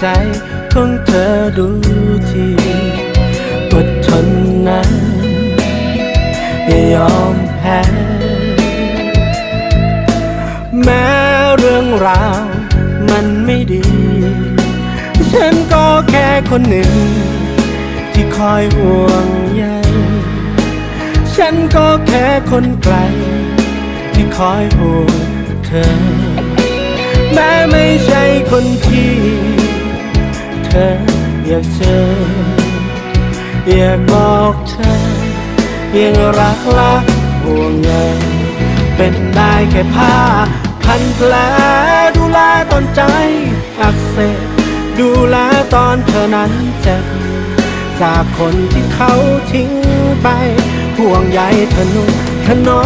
ใสของเธอดูทีอดทนนะอย่ายอมแพ้แม้เรื่องราวมันไม่ดี ฉันก็แค่คนหนึ่ง ที่คอยห่วงใยฉันก็แค่คนไกล ที่คอยห่วงเธอ แม้ไม่ใช่คนที่ เธอ อยากเจอ อยากบอกเธอ ยังรักละห่วงใยเป็นได้แค่ผ้า พันแผลดูแลตอนใจอักเสบดูแลตอนเธอนั้นเจ็บจากคนที่เขาทิ้งไปห่วงใยเธอนุ่ถนอ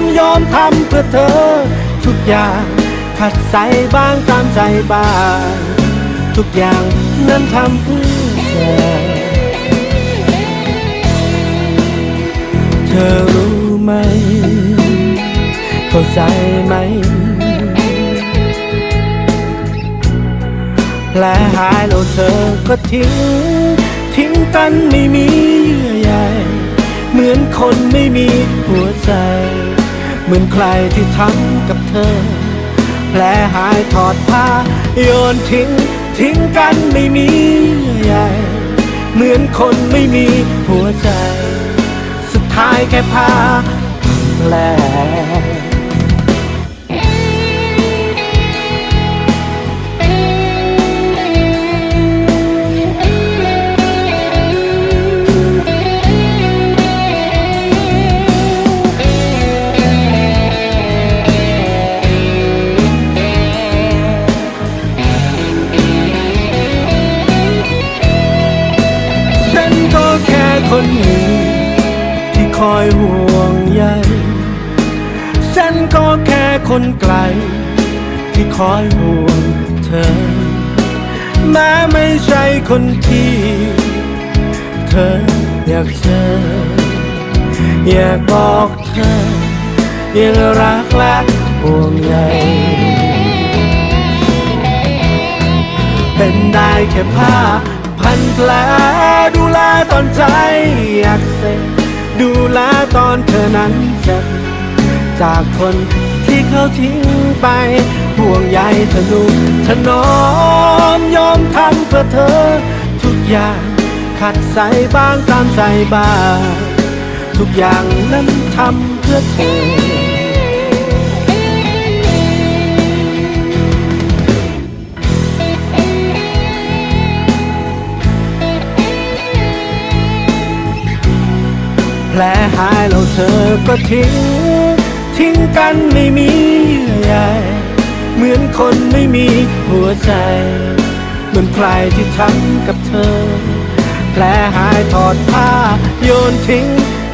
มยอมทำเพื่อเธอ ทุกอย่างขัดใส่บ้างตามใจบ้าง ทุกอย่างนั้นทำเพื่อเธอ เธอรู้ไหม เข้าใจไหมแผลหายแล้วเธอก็ทิ้ง ทิ้งกันไม่มีเยื่อใยเหมือนคนไม่มีหัวใจ เหมือนใครที่ทำกับเธอแผลหายถอดผ้าโยนทิ้ง ทิ้งกันไม่มีใหญ่ เหมือนคนไม่มีหัวใจ สุดท้ายแค่พาแผล คนไกล ที่คอยห่วงเธอ แม้ไม่ใช่คนที่ เธออยากเจออยากบอกเธอ ยังรักและห่วงใยเป็นได้แค่ผ้าพันแผลดูแลตอนใจอักเสบดูแลตอนเธอนั้นเจ็บจากคน เขาทิ้งไป ห่วงใยเธอนุ่มถนอมยอมทำเพื่อเธอ ทุกอย่างขัดใส่บ้างตามใจบ้าง ทุกอย่างนั้นทำเพื่อเธอ แผลหายแล้วเธอก็ทิ้ง ทิ้งกันไม่มีเยื่อใยเหมือนคนไม่มีหัวใจ เหมือนใครที่ทำกับเธอ แผลหายถอดผ้า โยนทิ้ง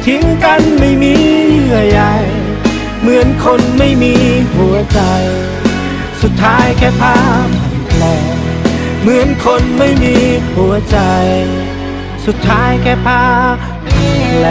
ทิ้งกันไม่มีเยื่อใยเหมือนคนไม่มีหัวใจ สุดท้ายแค่ผ้าพันแผลเหมือนคนไม่มีหัวใจ สุดท้ายแค่ผ้าพันแผล